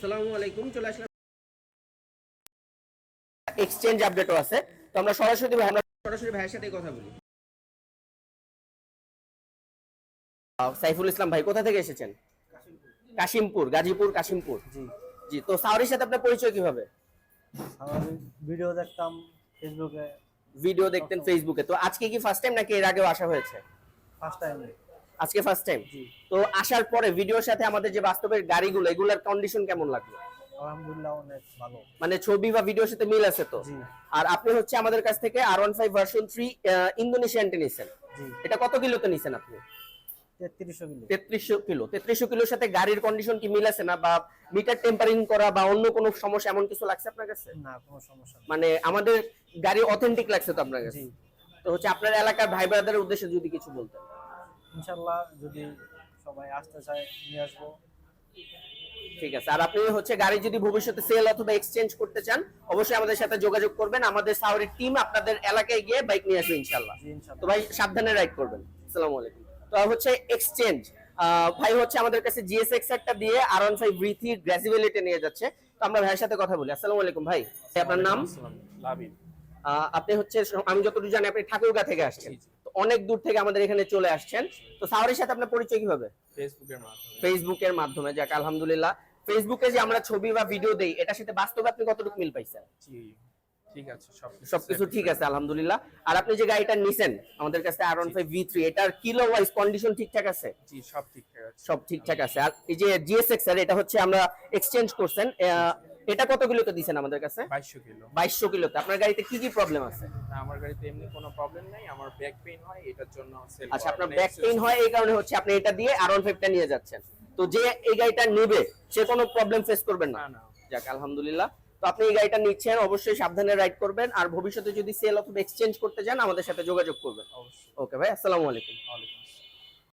আসসালামু আলাইকুম চলে আসলাম। এক্সচেঞ্জ আপডেটও আছে। তো আমরা সরাসরি আমরা সরাসরি ভাইয়ের সাথে কথা বলি। সাইফুল ইসলাম ভাই কোথা থেকে এসেছেন? কাশিমপুর গাজীপুর কাশিমপুর? জি। জি তো সাউরির সাথে আপনার পরিচয় কীভাবে? ভিডিও দেখতাম ফেসবুকে ভিডিও দেখতেন ফেসবুকে তো আজকে কি ফার্স্ট টাইম নাকি এর আগেও আসা হয়েছে? ফার্স্ট টাইম আজকে ফার্স্ট টাইম তো আসার পরে ভিডিওর সাথে আমাদের যে বাস্তবের গাড়িগুলো এগুলোর কন্ডিশন কেমন লাগল? আলহামদুলিল্লাহ অনেক ভালো। মানে ছবি বা ভিডিওর সাথে মিল আছে তো? আর আপনি হচ্ছে আমাদের কাছ থেকে R one five version three ইন্দোনেশিয়ানটা নিছেন। এটা কত কিলোতে নিছেন আপনি? তেত্রিশশো কিলো। তেত্রিশশো কিলোর সাথে গাড়ির কন্ডিশন কি মিল আছে না? বা মিটার টেম্পারিং করা বা অন্য কোনো সমস্যা এমন কিছু লাগছে আপনার কাছে? না কোনো সমস্যা মানে আমাদের গাড়ি অথেন্টিক লাগছে তো আপনার কাছে? তো হচ্ছে আপনার এলাকার ভাই ব্রাদারের উদ্দেশ্যে যদি কিছু বলতেন। ইনশাল্লাহ যদি সবাই আসতে চায় নিয়ে আসব। ঠিক আছে। আর আপনি হচ্ছে গাড়ি যদি ভবিষ্যতে সেল অথবা এক্সচেঞ্জ করতে চান অবশ্যই আমাদের সাথে যোগাযোগ করবেন। আমাদের সাউরির টিম আপনাদের এলাকায় গিয়ে বাইক নিয়ে আসবে ইনশাল্লাহ জি তো ভাই সাবধানে রাইড করবেন। আসসালামু আলাইকুম। তো হচ্ছে এক্সচেঞ্জ ভাই হচ্ছে আমাদের কাছে জিএস এক্সারটা দিয়ে R one five V three নিয়ে যাচ্ছে। তো আমরা ভাইয়ের সাথে কথা বলি। আসসালামু আলাইকুম ভাই। আপনার নাম? লাবিব। আপনি হচ্ছে আমি যতটুকু জানি আপনি ঠাকুরগা থেকে আসছেন। অনেক দূর থেকে আমাদের এখানে চলে আসছেন। তো সাউরির সাথে আপনার পরিচয় কীভাবে? ফেসবুকের মাধ্যমে। ফেসবুকের মাধ্যমে যাক আলহামদুলিল্লাহ। ফেসবুকে যে আমরা ছবি বা ভিডিও দেই এটার সাথে বাস্তবে আপনি কতটুকু মিল পাইছেন? ঠিক আছে সবকিছু ঠিক আছে আলহামদুলিল্লাহ। আর আপনি যে গাড়িটা নিছেন আমাদের কাছে আর ফাইভ ভি থ্রি এটার কিলো ওয়াইজ কন্ডিশন ঠিকঠাক আছে? জি সব ঠিকঠাক আছে। সব ঠিকঠাক আছে। আর এই যে জিএসএক্স স্যার এটা হচ্ছে আমরা এক্সচেঞ্জ করছেন এটা কত কিলোতে দিছেন আমাদের কাছে? কিলো। কিলোতে। আপনার গাড়িতে কি কি প্রবলেম আছে? আমার গাড়িতে এমনি কোনো প্রবলেম নাই আমার ব্যাক পেইন হয় এটার জন্য আচ্ছা আপনার ব্যাক পেইন হয় এই কারণে হচ্ছে আপনি এটা দিয়ে আর ওয়ান ফাইভটা নিয়ে যাচ্ছেন। তো যে এই গাড়িটা নেবে সে কোনো প্রবলেম ফেস করবেন না। না না। যাক আলহামদুলিল্লাহ। তো আপনি এই গাড়িটা নিচ্ছেন অবশ্যই সাবধানে রাইড করবেন। আর ভবিষ্যতে যদি সেল অথবা এক্সচেঞ্জ করতে চান আমাদের সাথে যোগাযোগ করবেন। অবশ্যই। ওকে ভাই আসসালামু আলাইকুম।